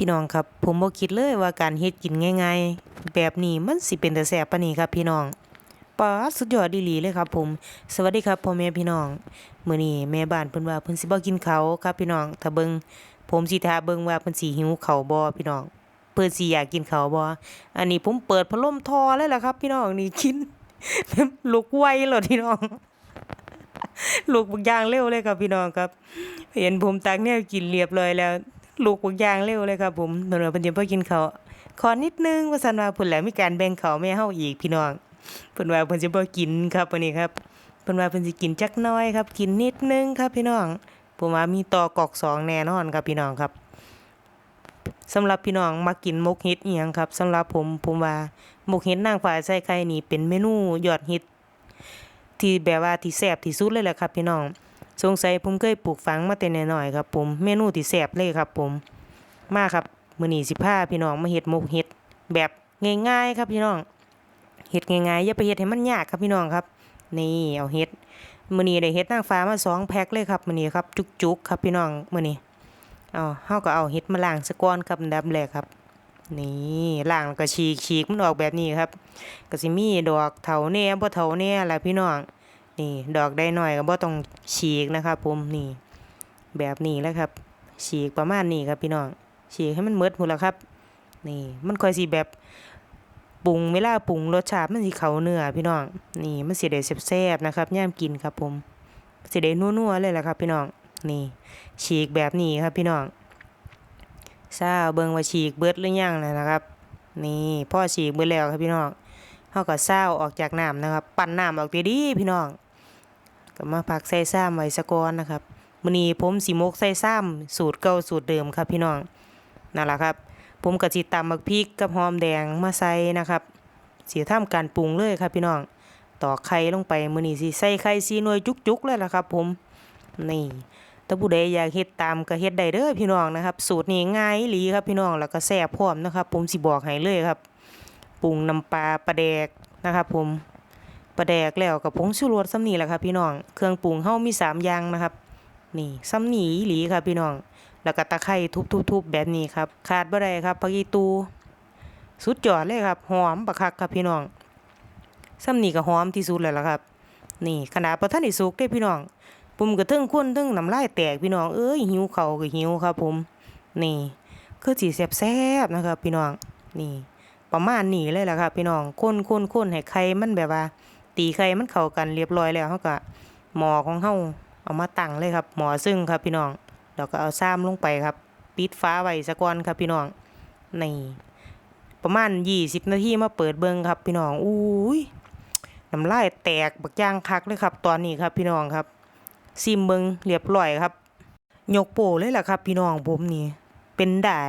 พี่น้องครับ ผมบ่คิดเลยว่าการเฮ็ดกินง่ายๆ แบบนี้มันสิเป็นแตาแซ่บปานนี้ครับพี่น้องปาสุดยอดอีหลีเลยครับผม สวัสดีครับพ่อแม่พี่น้องมื้อนี้แม่บ้านเพิ่นว่าเพิ่นสิบ่กินเขาครับพี่น้องถ้าเบิ่งผมสิท่าเบิ่งว่าเพิ่นสิหิวเขาบ่พี่น้องเพิ่นสิอยากกินเขาบ่อันนี้ผมเปิดพัดลมทอเลยล่ะครับ พี่น้องนี่กินลุกไวเลยพี่น้องลูกบักอย่างเร็วเลยครับพี่น้องครับ เห็นผมตักแนวกินเรียบร้อยแล้ว ลูกบักอย่างเร็วเลยครับผมเพิ่นว่าเพิ่นจะบ่กินเขาขอนิดนึงว่าซั่นว่าเพิ่นแหล้วมีการแบ่งเขาแม่เฮาอีกพี่น้องเพิ่นว่าเพิ่นสิบ่กินครับวันนี้ครับเพิ่นว่าเพิ่นสิกินจักน้อยครับ กินนิดนึงครับพี่น้องผมว่ามีต่อกอกสองแน่นอนครับพี่น้องครับสำหรับพี่น้องมากินมกเฮ็ดอียังครับสำหรับผมผมว่ามกเฮ็ดนางฟ้าใส่ไข่นี่เป็นเมนูยอดฮิตที่แบบว่าที่แซ่บที่สุดเลยแหละครับพี่น้อง สงสัยผมเคยปลูกฝังมาแต่น้อยๆครับผมเมนูที่แซ่บเลยครับผมมาครับมื้อนี้สิพาพี่น้องมาเฮ็ดหมกเฮ็ดแบบง่ายๆครับพี่น้องเฮ็ดง่ายๆอย่าไปเฮ็ดให้มันยากครับพี่น้องครับ นี่เอาเฮ็ดมื้อนี้ได้เฮ็ดนางฟ้ามาสองแพ็คเลยครับมื้อนี้ครับจุกๆครับพี่น้องมื้อนี้เอาเฮาก็เอาเฮ็ดมาล้างซะก่อนครับอันดับแรกครับนี่ล้างแล้วก็ฉีกๆมันออกแบบนี้ครับก็สิมีดอกเถาแน่บ่เถาแน่ล่ะพี่น้อง นี่ ดอกได้หน่อยก็บ่ต้องฉีกนะครับผมนี่ แบบนี้แล้วครับ ฉีกประมาณนี้ครับพี่น้องฉีกให้มันหมดหมดแล้วครับ นี่มันค่อยสิแบบปรุงเวลาปรุงรสชาติมันสิเขาเนื้อพี่น้องนี่มันสิได้แซ่บๆนะครับย่ามกินครับผมสิได้นัวๆเลยแหละครับ พี่น้องนี่ ฉีกแบบนี้ครับพี่น้องซาเบิ่งว่าฉีกเบิดหรือยังนะนะครับ นี่พ่อฉีกเบิดแล้วครับพี่น้องเฮาก็เศร้าออกจากน้ำนะครับ ปั่นน้ำออกดีๆพี่น้อง ก็มาพักใส่ซ้ำไว้สะกอนนะครับมื้อนี้ผมสิมกใส่ซ้ำสูตรเก่าสูตรเดิมครับพี่น้องนั่นแหละครับ ผมก็สิตำบักพริกกับหอมแดงมาใส่นะครับสิทำการปรุงเลยครับพี่น้องตอกไข่ลงไปมื้อนี้สิใส่ไข่4หน่วยจุกๆเลยล่ะครับ ผมนี่ถ้าผู้ใดอยากเฮ็ดตามก็เฮ็ดได้เด้อพี่น้องนะครับ สูตรนี้ง่ายหลีครับพี่น้องแล้วก็แซ่บพร้อมนะครับ ผมสิบอกให้เลยครับปรุงน้ำปลาปลาแดกนะครับผม ปลาแดกแล้วกับผงชูรสซ้ำนี่แหละครับพี่น้อง เครื่องปรุงเฮามีสามอย่างนะครับ นี่ซ้ำนี่อีหลีครับพี่น้อง แล้วก็ตะไคร้ทุบๆแบบนี้ครับ ขาดบ่ได้ครับผักอีตู สุดยอดเลยครับหอมบักคักครับพี่น้องซ้ำนี่ก็หอมที่สุดแล้วล่ะครับ นี่ขนาดบ่ทันได้สุกเด้พี่น้องผมก็เทิงคนเทิงน้ำลายแตกพี่น้องเอ้ยหิวเขาก็หิวครับ ผม นี่ คือสิแซ่บๆนะครับ พี่น้องนี่ ประมาณนี้เลยล่ะครับ พี่น้องคนคนคนให้ไข่มันแบบว่า ตีไข่มันเข้ากันเรียบร้อยแล้วเฮาก็หม้อของเฮาเอามาตั้งเลยครับ หม้อซึ่งครับพี่น้องแล้วก็เอาซ้ำลงไปครับ ปิดฟ้าไว้ซะก่อนครับพี่น้องนี่ประมาณ20นาทีมาเปิดเบิงครับพี่น้องอุ้ยน้ำลายแตกบักย่างคักเลยครับ ตอนนี้ครับพี่น้องครับซิมเบิงเรียบร้อยครับยกโปเลยล่ะครับ พี่น้องผมนี่เป็นได้